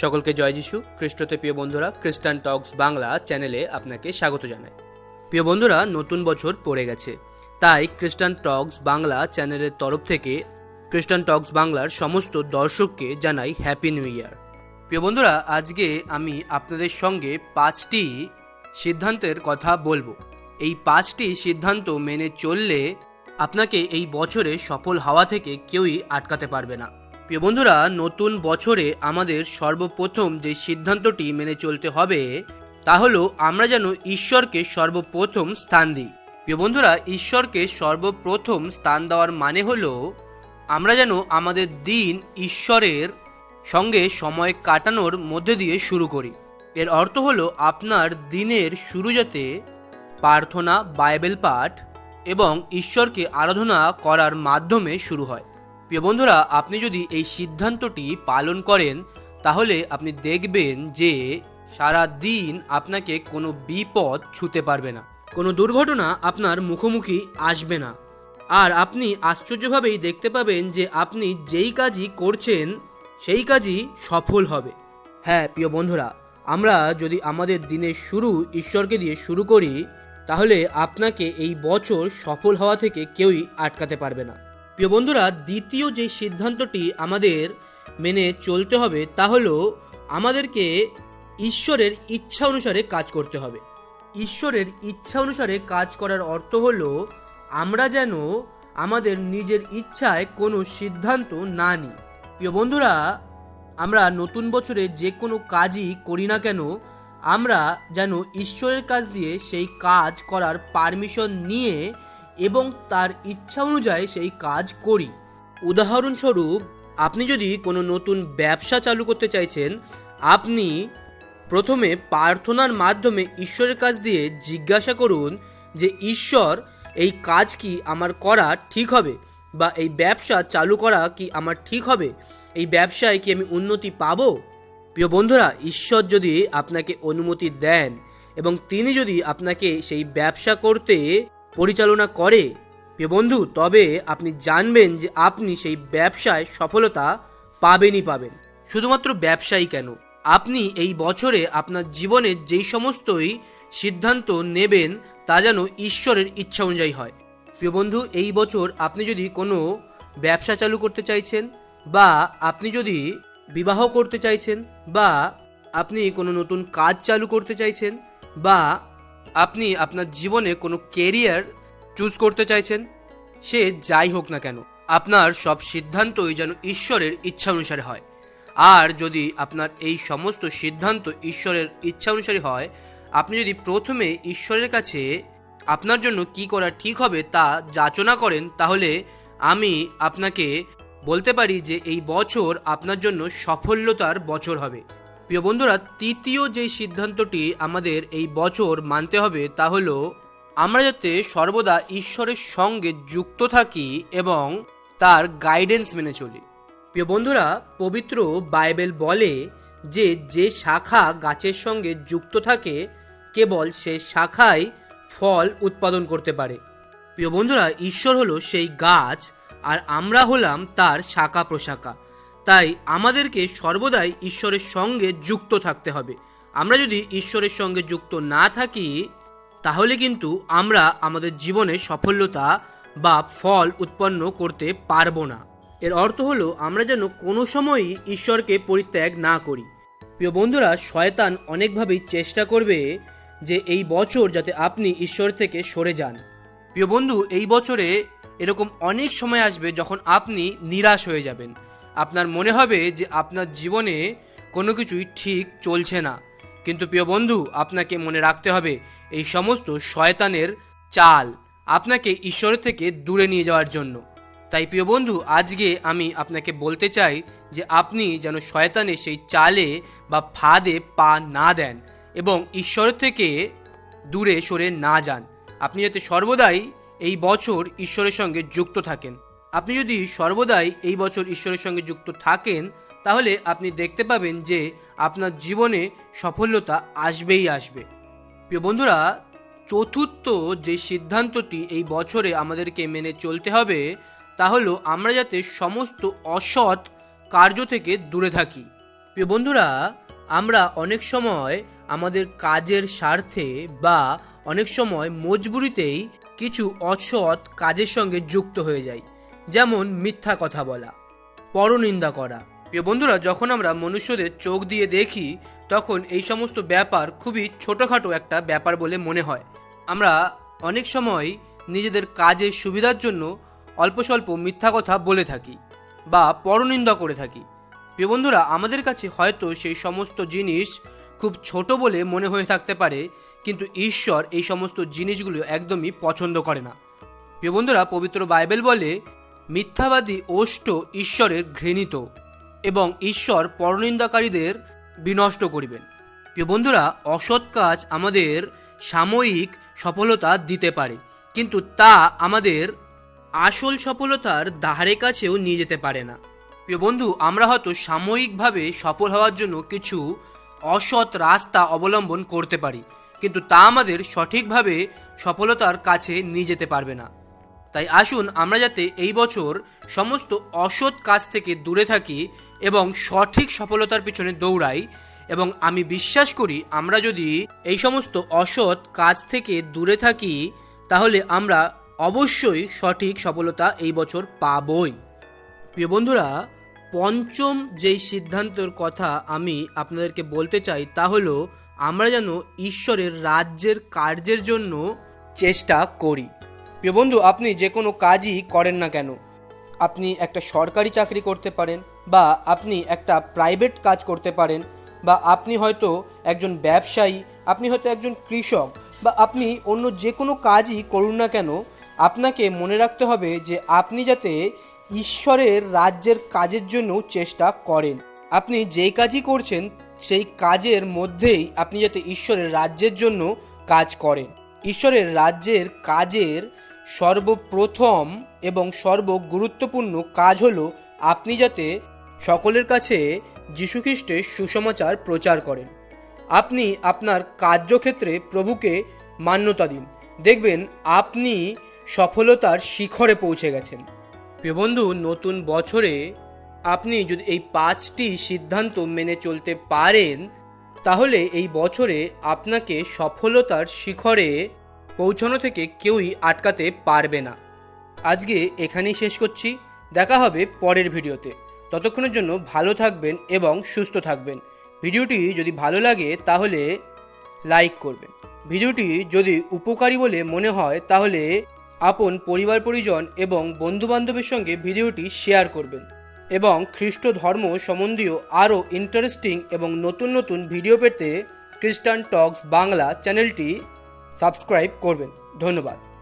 সকলকে জয় যিশু। খ্রিস্টতে প্রিয় বন্ধুরা খ্রিস্টান টক্স বাংলা চ্যানেলে আপনাকে স্বাগত জানাই। প্রিয় বন্ধুরা, নতুন বছর পড়ে গেছে। তাই খ্রিস্টান টক্স বাংলা চ্যানেলের তরফ থেকে খ্রিস্টান টক্স বাংলার সমস্ত দর্শককে জানাই হ্যাপি নিউ ইয়ার প্রিয় বন্ধুরা, আজকে আমি আপনাদের সঙ্গে পাঁচটি সিদ্ধান্তের কথা বলব। এই পাঁচটি সিদ্ধান্ত মেনে চললে আপনাকে এই বছরে সফল হওয়া থেকে কেউই আটকাতে পারবে না। প্রিয় বন্ধুরা, নতুন বছরে আমাদের সর্বপ্রথম যে সিদ্ধান্তটি মেনে চলতে হবে, তা হলো আমরা যেন ঈশ্বরকে সর্বপ্রথম স্থান দিই। প্রিয় বন্ধুরা, ঈশ্বরকে সর্বপ্রথম স্থান দেওয়ার মানে হলো আমরা যেন আমাদের দিন ঈশ্বরের সঙ্গে সময় কাটানোর মধ্যে দিয়ে শুরু করি। এর অর্থ হলো আপনার দিনের শুরু যাতে প্রার্থনা, বাইবেল পাঠ এবং ঈশ্বরকে আরাধনা করার মাধ্যমে শুরু হয়। প্রিয় বন্ধুরা, আপনি যদি এই সিদ্ধান্তটি পালন করেন, তাহলে আপনি দেখবেন যে সারা দিন আপনাকে কোনো বিপদ ছুতে পারবে না। কোনো দুর্ঘটনা আপনার মুখোমুখি আসবে না। আর আপনি আশ্চর্যভাবেই দেখতে পাবেন যে আপনি যেই কাজই করছেন, সেই কাজই সফল হবে। হ্যাঁ প্রিয় বন্ধুরা, আমরা যদি আমাদের দিনের শুরু ঈশ্বরকে দিয়ে শুরু করি, তাহলে আপনাকে এই বছর সফল হওয়া থেকে কেউই আটকাতে পারবে না। প্রিয় বন্ধুরা, দ্বিতীয় যে সিদ্ধান্তটি আমাদের মেনে চলতে হবে তা হলো আমাদেরকে ঈশ্বরের ইচ্ছা অনুসারে কাজ করতে হবে। ঈশ্বরের ইচ্ছা অনুসারে কাজ করার অর্থ হলো আমরা যেন আমাদের নিজের ইচ্ছায় কোনো সিদ্ধান্ত না নিই। প্রিয় বন্ধুরা, আমরা নতুন বছরে যে কোনো কাজই করি না কেন, আমরা যেন ঈশ্বরের কাজ দিয়ে সেই কাজ করার পারমিশন নিয়ে এবং তার ইচ্ছা অনুযায়ী সেই কাজ করি। উদাহরণস্বরূপ, আপনি যদি কোনো নতুন ব্যবসা চালু করতে চাইছেন, আপনি প্রথমে প্রার্থনার মাধ্যমে ঈশ্বরের কাছ দিয়ে জিজ্ঞাসা করুন যে, ঈশ্বর, এই কাজ কি আমার করা ঠিক হবে? বা এই ব্যবসা চালু করা কি আমার ঠিক হবে? এই ব্যবসায় কি আমি উন্নতি পাবো? প্রিয় বন্ধুরা, ঈশ্বর যদি আপনাকে অনুমতি দেন এবং তিনি যদি আপনাকে সেই ব্যবসা করতে পরিচালনা করে। প্রিয় বন্ধু, তবে আপনি জানবেন যে আপনি সেই ব্যবসায় সফলতা পাবেনই পাবেন। শুধুমাত্র ব্যবসায়ী কেন? আপনি এই বছরে আপনার জীবনে যেই সমস্তই সিদ্ধান্ত নেবেন, তা যেন ঈশ্বরের ইচ্ছা অনুযায়ী হয়। প্রিয় বন্ধু, এই বছর আপনি যদি কোনো ব্যবসা চালু করতে চাইছেন বা আপনি যদি বিবাহ করতে চাইছেন বা আপনি কোনো নতুন কাজ চালু করতে চাইছেন বা আপনি আপনার জীবনে কোনো কেরিয়ার চুজ করতে চাইছেন, সে যাই হোক না কেন, আপনার সব সিদ্ধান্তই যেন ঈশ্বরের ইচ্ছা অনুসারে হয়। আর যদি আপনার এই সমস্ত সিদ্ধান্ত ঈশ্বরের ইচ্ছা অনুসারে হয়, আপনি যদি প্রথমে ঈশ্বরের কাছে আপনার জন্য কি করা ঠিক হবে তা যাচনা করেন, তাহলে আমি আপনাকে বলতে পারি যে এই বছর আপনার জন্য সফলতার বছর হবে। প্রিয় বন্ধুরা, তৃতীয় যে সিদ্ধান্তটি আমাদের এই বছর মানতে হবে তা হলো, আমরা যাতে সর্বদা ঈশ্বরের সঙ্গে যুক্ত থাকি এবং তার গাইডেন্স মেনে চলি। প্রিয় বন্ধুরা, পবিত্র বাইবেল বলে যে যে শাখা গাছের সঙ্গে যুক্ত থাকে, কেবল সে শাখায় ফল উৎপাদন করতে পারে। প্রিয় বন্ধুরা, ঈশ্বর হলো সেই গাছ, আর আমরা হলাম তার শাখা প্রশাখা। তাই আমাদেরকে সর্বদাই ঈশ্বরের সঙ্গে যুক্ত থাকতে হবে। আমরা যদি ঈশ্বরের সঙ্গে যুক্ত না থাকি, তাহলে কিন্তু আমরা আমাদের জীবনে সফলতা বা ফল উৎপন্ন করতে পারব না। এর অর্থ হলো, আমরা যেন কোনো সময়ই ঈশ্বরকে পরিত্যাগ না করি। প্রিয় বন্ধুরা, শয়তান অনেকভাবেই চেষ্টা করবে যে এই বছর যাতে আপনি ঈশ্বর থেকে সরে যান। প্রিয় বন্ধু, এই বছরে এরকম অনেক সময় আসবে যখন আপনি নিরাশ হয়ে যাবেন। আপনার মনে হবে যে আপনার জীবনে কোনো কিছুই ঠিক চলছে না। কিন্তু প্রিয় বন্ধু, আপনাকে মনে রাখতে হবে, এই সমস্ত শয়তানের চাল আপনাকে ঈশ্বরের থেকে দূরে নিয়ে যাওয়ার জন্য। তাই প্রিয় বন্ধু, আজকে আমি আপনাকে বলতে চাই যে আপনি যেন শয়তানের সেই চালে বা ফাঁদে পা না দেন এবং ঈশ্বরের থেকে দূরে সরে না যান। আপনি যাতে সর্বদাই এই বছর ঈশ্বরের সঙ্গে যুক্ত থাকেন। আপনি যদি সর্বদাই এই বছর ঈশ্বরের সঙ্গে যুক্ত থাকেন, তাহলে আপনি দেখতে পাবেন যে আপনার জীবনে সফলতা আসবেই আসবে। প্রিয় বন্ধুরা, চতুর্থ যে সিদ্ধান্তটি এই বছরে আমাদেরকে মেনে চলতে হবে, তা হলো আমরা যাতে সমস্ত অসৎ কার্য থেকে দূরে থাকি। প্রিয় বন্ধুরা, আমরা অনেক সময় আমাদের কাজের স্বার্থে বা অনেক সময় মজবুরিতেই কিছু অসৎ কাজের সঙ্গে যুক্ত হয়ে যাই। যেমন মিথ্যা কথা বলা, পরনিন্দা করা। প্রিয় বন্ধুরা, যখন আমরা মনুষ্যদের চোখ দিয়ে দেখি, তখন এই সমস্ত ব্যাপার খুবই ছোটোখাটো একটা ব্যাপার বলে মনে হয়। আমরা অনেক সময় নিজেদের কাজের সুবিধার জন্য অল্প স্বল্প মিথ্যা কথা বলে থাকি বা পরনিন্দা করে থাকি। প্রিয় বন্ধুরা, আমাদের কাছে হয়তো সেই সমস্ত জিনিস খুব ছোট বলে মনে হয়ে থাকতে পারে, কিন্তু ঈশ্বর এই সমস্ত জিনিসগুলো একদমই পছন্দ করে না। প্রিয় বন্ধুরা, পবিত্র বাইবেল বলে মিথ্যাবাদী ওষ্ঠ ঈশ্বরের ঘৃণিত এবং ঈশ্বর পরনিন্দাকারীদের বিনষ্ট করিবেন। প্রিয় বন্ধুরা, অসৎ কাজ আমাদের সাময়িক সফলতা দিতে পারে, কিন্তু তা আমাদের আসল সফলতার ধারে কাছেও নিয়ে যেতে পারে না। প্রিয় বন্ধু, আমরা হয়তো সাময়িকভাবে সফল হওয়ার জন্য কিছু অসৎ রাস্তা অবলম্বন করতে পারি, কিন্তু তা আমাদের সঠিকভাবে সফলতার কাছে নিয়ে যেতে পারবে না। তাই আসুন আমরা যাতে এই বছর সমস্ত অসৎ কাজ থেকে দূরে থাকি এবং সঠিক সফলতার পিছনে দৌড়াই এবং আমি বিশ্বাস করি আমরা যদি এই সমস্ত অসৎ কাজ থেকে দূরে থাকি, তাহলে আমরা অবশ্যই সঠিক সফলতা এই বছর পাবই। প্রিয় বন্ধুরা, পঞ্চম যেই সিদ্ধান্তের কথা আমি আপনাদেরকে বলতে চাই, তা হলো আমরা যেন ঈশ্বরের রাজ্যের কার্যের জন্য চেষ্টা করি। প্রিয় বন্ধু, আপনি যে কোনো কাজই করেন না কেন? আপনি একটা সরকারি চাকরি করতে পারেন বা আপনি একটা প্রাইভেট কাজ করতে পারেন বা আপনি হয়তো একজন ব্যবসায়ী, আপনি হয়তো একজন কৃষক বা আপনি অন্য যে কোনো কাজই করুন না কেন, আপনাকে মনে রাখতে হবে যে আপনি যাতে ঈশ্বরের রাজ্যের কাজের জন্য চেষ্টা করেন। আপনি যেই কাজই করছেন, সেই কাজের মধ্যেই আপনি যাতে ঈশ্বরের রাজ্যের জন্য কাজ করেন। ঈশ্বরের রাজ্যের কাজের সর্বপ্রথম এবং সর্বগুরুত্বপূর্ণ কাজ হলো আপনি যাতে সকলের কাছে যীশুখ্রিস্টের সুসমাচার প্রচার করেন। আপনি আপনার কার্যক্ষেত্রে প্রভুকে মান্যতা দিন। দেখবেন আপনি সফলতার শিখরে পৌঁছে গেছেন। প্রিয় বন্ধু, নতুন বছরে আপনি যদি এই পাঁচটি সিদ্ধান্ত মেনে চলতে পারেন তাহলে এই বছরে আপনাকে সফলতার শিখরে পৌঁছানো থেকে কেউই আটকাতে পারবে না। আজকে এখানেই শেষ করছি। দেখা হবে পরের ভিডিওতে। ততক্ষণের জন্য ভালো থাকবেন এবং সুস্থ থাকবেন। ভিডিওটি যদি ভালো লাগে তাহলে লাইক করবেন। ভিডিওটি যদি উপকারী বলে মনে হয় তাহলে আপন পরিবার, পরিজন এবং বন্ধুবান্ধবের সঙ্গে ভিডিওটি শেয়ার করবেন। এবং খ্রিস্ট ধর্ম সম্বন্ধীয় আরও ইন্টারেস্টিং এবং নতুন নতুন ভিডিও পেতে খ্রিস্টান টকস বাংলা চ্যানেলটি সাবস্ক্রাইব করবেন। ধন্যবাদ।